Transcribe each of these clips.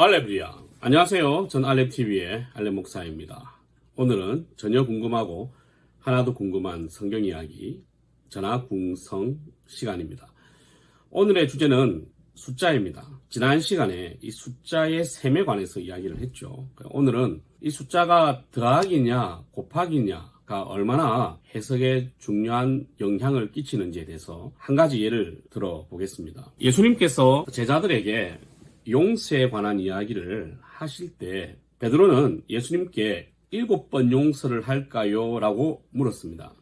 알레브리아. 안녕하세요. 전 알렙TV의 알렙 목사입니다. 오늘은 전혀 궁금하고 하나도 궁금한 성경 이야기 전화 궁성 시간입니다. 오늘의 주제는 숫자입니다. 지난 시간에 이 숫자의 셈에 관해서 이야기를 했죠. 오늘은 이 숫자가 더하기냐 곱하기냐가 얼마나 해석에 중요한 영향을 끼치는지에 대해서 한 가지 예를 들어보겠습니다. 예수님께서 제자들에게 용서에 관한 이야기를 하실 때 베드로는 예수님께 일곱 번 용서를 할까요? 라고 물었습니다.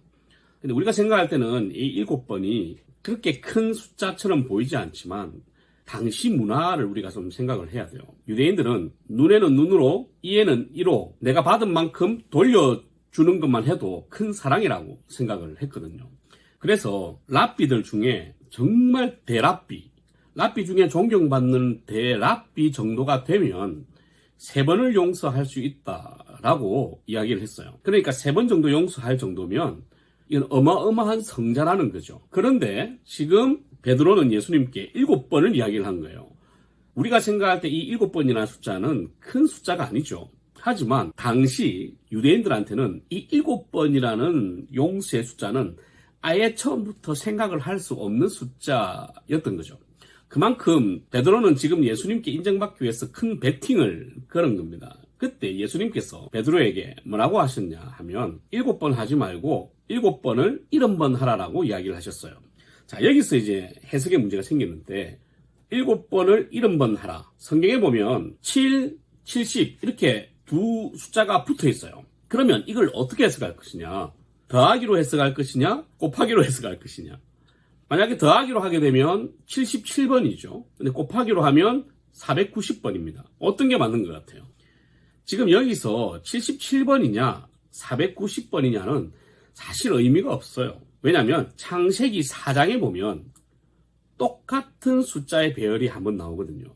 근데 우리가 생각할 때는 이 일곱 번이 그렇게 큰 숫자처럼 보이지 않지만 당시 문화를 우리가 좀 생각을 해야 돼요. 유대인들은 눈에는 눈으로, 이에는 이로 내가 받은 만큼 돌려주는 것만 해도 큰 사랑이라고 생각을 했거든요. 그래서 랍비들 중에 정말 대랍비, 랍비 중에 존경받는 대랍비 정도가 되면 세 번을 용서할 수 있다라고 이야기를 했어요. 그러니까 세 번 정도 용서할 정도면 이건 어마어마한 성자라는 거죠. 그런데 지금 베드로는 예수님께 일곱 번을 이야기를 한 거예요. 우리가 생각할 때 이 일곱 번이라는 숫자는 큰 숫자가 아니죠. 하지만 당시 유대인들한테는 이 일곱 번이라는 용서의 숫자는 아예 처음부터 생각을 할 수 없는 숫자였던 거죠. 그만큼 베드로는 지금 예수님께 인정받기 위해서 큰 베팅을 걸은 겁니다. 그때 예수님께서 베드로에게 뭐라고 하셨냐 하면 일곱 번 하지 말고 일곱 번을 일흔 번 하라라고 이야기를 하셨어요. 자 여기서 이제 해석의 문제가 생기는데 일곱 번을 일흔 번 하라. 성경에 보면 7, 70 이렇게 두 숫자가 붙어 있어요. 그러면 이걸 어떻게 해석할 것이냐? 더하기로 해석할 것이냐? 곱하기로 해석할 것이냐? 만약에 더하기로 하게 되면 77번이죠. 근데 곱하기로 하면 490번입니다. 어떤 게 맞는 것 같아요? 지금 여기서 77번이냐, 490번이냐는 사실 의미가 없어요. 왜냐하면 창세기 4장에 보면 똑같은 숫자의 배열이 한번 나오거든요.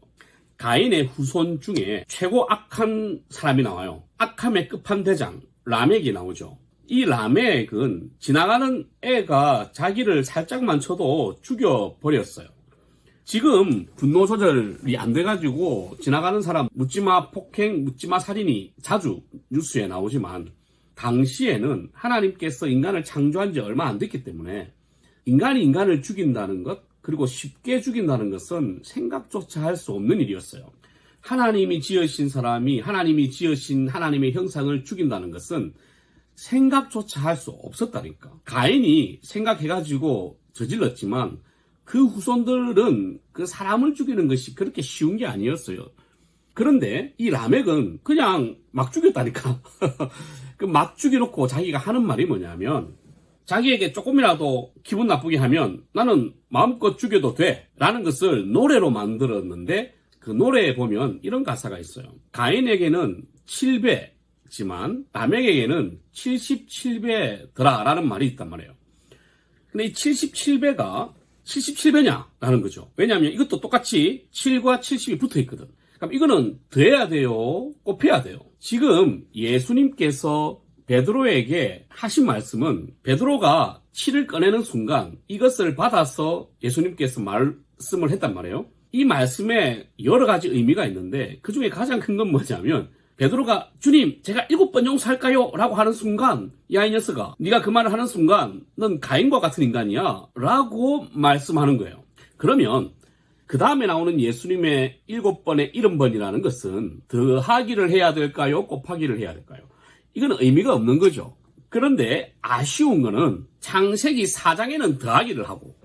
가인의 후손 중에 최고 악한 사람이 나와요. 악함의 끝판대장, 라멕이 나오죠. 이 라멕은 지나가는 애가 자기를 살짝만 쳐도 죽여버렸어요. 지금 분노 조절이 안 돼가지고 지나가는 사람 묻지마 폭행, 묻지마 살인이 자주 뉴스에 나오지만 당시에는 하나님께서 인간을 창조한 지 얼마 안 됐기 때문에 인간이 인간을 죽인다는 것 그리고 쉽게 죽인다는 것은 생각조차 할 수 없는 일이었어요. 하나님이 지으신 사람이 하나님이 지으신 하나님의 형상을 죽인다는 것은 생각조차 할 수 없었다니까. 가인이 생각해가지고 저질렀지만 그 후손들은 그 사람을 죽이는 것이 그렇게 쉬운 게 아니었어요. 그런데 이 라멕은 그냥 막 죽였다니까. 그 막 죽여놓고 자기가 하는 말이 뭐냐면 자기에게 조금이라도 기분 나쁘게 하면 나는 마음껏 죽여도 돼. 라는 것을 노래로 만들었는데 그 노래에 보면 이런 가사가 있어요. 가인에게는 7배 지만 라멕에게는 77배더라 라는 말이 있단 말이에요. 근데 이 77배가 77배냐? 라는 거죠. 왜냐하면 이것도 똑같이 7과 70이 붙어 있거든. 그럼 이거는 더해야 돼요? 곱해야 돼요? 지금 예수님께서 베드로에게 하신 말씀은 베드로가 7을 꺼내는 순간 이것을 받아서 예수님께서 말씀을 했단 말이에요. 이 말씀에 여러 가지 의미가 있는데 그 중에 가장 큰 건 뭐냐면 베드로가 주님 제가 일곱 번 용서할까요? 라고 하는 순간 야 이 녀석아 네가 그 말을 하는 순간 넌 가인과 같은 인간이야 라고 말씀하는 거예요. 그러면 그 다음에 나오는 예수님의 일곱 번의 일흔 번이라는 것은 더하기를 해야 될까요? 곱하기를 해야 될까요? 이건 의미가 없는 거죠. 그런데 아쉬운 거는 창세기 4장에는 더하기를 하고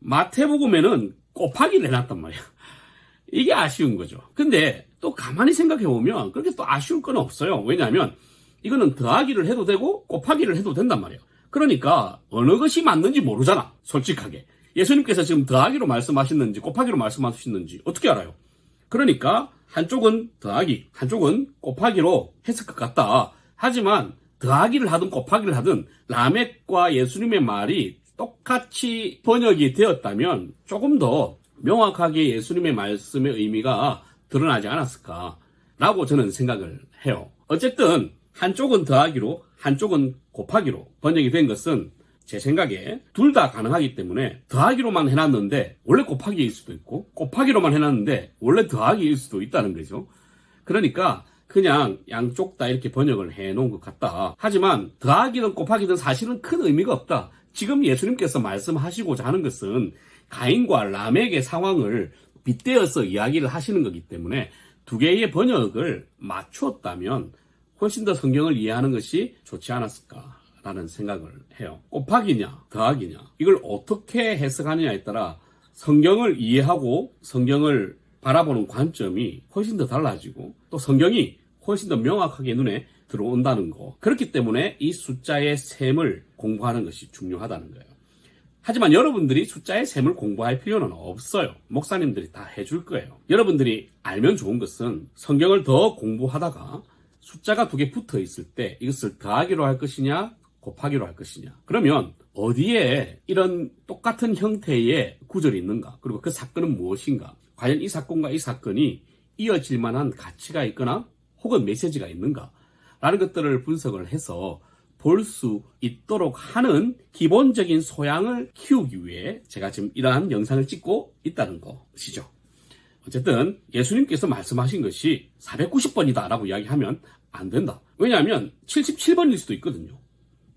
마태복음에는 곱하기를 해놨단 말이야. 이게 아쉬운 거죠. 근데 또 가만히 생각해 보면 그렇게 또 아쉬울 건 없어요. 왜냐하면 이거는 더하기를 해도 되고 곱하기를 해도 된단 말이에요. 그러니까 어느 것이 맞는지 모르잖아. 솔직하게. 예수님께서 지금 더하기로 말씀하셨는지 곱하기로 말씀하셨는지 어떻게 알아요? 그러니까 한쪽은 더하기, 한쪽은 곱하기로 했을 것 같다. 하지만 더하기를 하든 곱하기를 하든 라멕과 예수님의 말이 똑같이 번역이 되었다면 조금 더 명확하게 예수님의 말씀의 의미가 드러나지 않았을까라고 저는 생각을 해요. 어쨌든 한쪽은 더하기로 한쪽은 곱하기로 번역이 된 것은 제 생각에 둘 다 가능하기 때문에 더하기로만 해놨는데 원래 곱하기일 수도 있고 곱하기로만 해놨는데 원래 더하기일 수도 있다는 거죠. 그러니까 그냥 양쪽 다 이렇게 번역을 해 놓은 것 같다. 하지만 더하기든 곱하기든 사실은 큰 의미가 없다. 지금 예수님께서 말씀하시고자 하는 것은 가인과 라멕의 상황을 빗대어서 이야기를 하시는 거기 때문에 두 개의 번역을 맞추었다면 훨씬 더 성경을 이해하는 것이 좋지 않았을까라는 생각을 해요. 곱하기냐, 더하기냐, 이걸 어떻게 해석하느냐에 따라 성경을 이해하고 성경을 바라보는 관점이 훨씬 더 달라지고 또 성경이 훨씬 더 명확하게 눈에 들어온다는 거. 그렇기 때문에 이 숫자의 셈을 공부하는 것이 중요하다는 거예요. 하지만 여러분들이 숫자의 셈을 공부할 필요는 없어요. 목사님들이 다 해줄 거예요. 여러분들이 알면 좋은 것은 성경을 더 공부하다가 숫자가 두 개 붙어 있을 때 이것을 더하기로 할 것이냐, 곱하기로 할 것이냐. 그러면 어디에 이런 똑같은 형태의 구절이 있는가? 그리고 그 사건은 무엇인가? 과연 이 사건과 이 사건이 이어질 만한 가치가 있거나 혹은 메시지가 있는가? 라는 것들을 분석을 해서 볼 수 있도록 하는 기본적인 소양을 키우기 위해 제가 지금 이러한 영상을 찍고 있다는 것이죠. 어쨌든 예수님께서 말씀하신 것이 490번이다 라고 이야기하면 안 된다. 왜냐하면 77번일 수도 있거든요.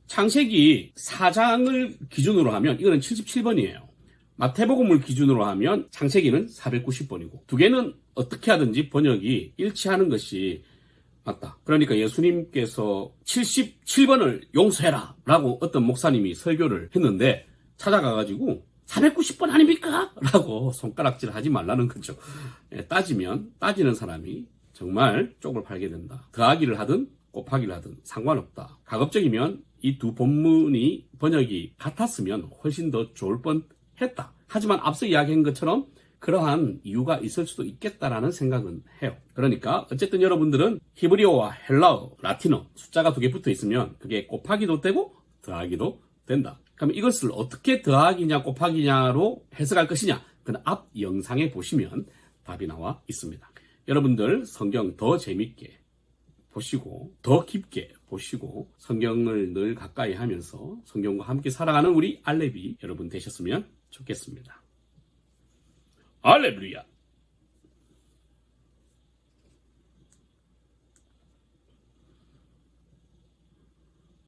창세기 4장을 기준으로 하면 이거는 77번이에요. 마태복음을 기준으로 하면 창세기는 490번이고 두 개는 어떻게 하든지 번역이 일치하는 것이 맞다. 그러니까 예수님께서 77번을 용서해라 라고 어떤 목사님이 설교를 했는데 찾아가가지고 490번 아닙니까? 라고 손가락질 하지 말라는 거죠. 예, 따지면 따지는 사람이 정말 쪽을 팔게 된다. 더하기를 하든 곱하기를 하든 상관없다. 가급적이면 이 두 본문이 번역이 같았으면 훨씬 더 좋을 뻔 했다. 하지만 앞서 이야기한 것처럼 그러한 이유가 있을 수도 있겠다라는 생각은 해요. 그러니까 어쨌든 여러분들은 히브리어와 헬라어, 라틴어 숫자가 두 개 붙어 있으면 그게 곱하기도 되고 더하기도 된다. 그럼 이것을 어떻게 더하기냐 곱하기냐로 해석할 것이냐? 그는 앞 영상에 보시면 답이 나와 있습니다. 여러분들 성경 더 재밌게 보시고 더 깊게 보시고 성경을 늘 가까이 하면서 성경과 함께 살아가는 우리 알레비 여러분 되셨으면 좋겠습니다. 할렐루야.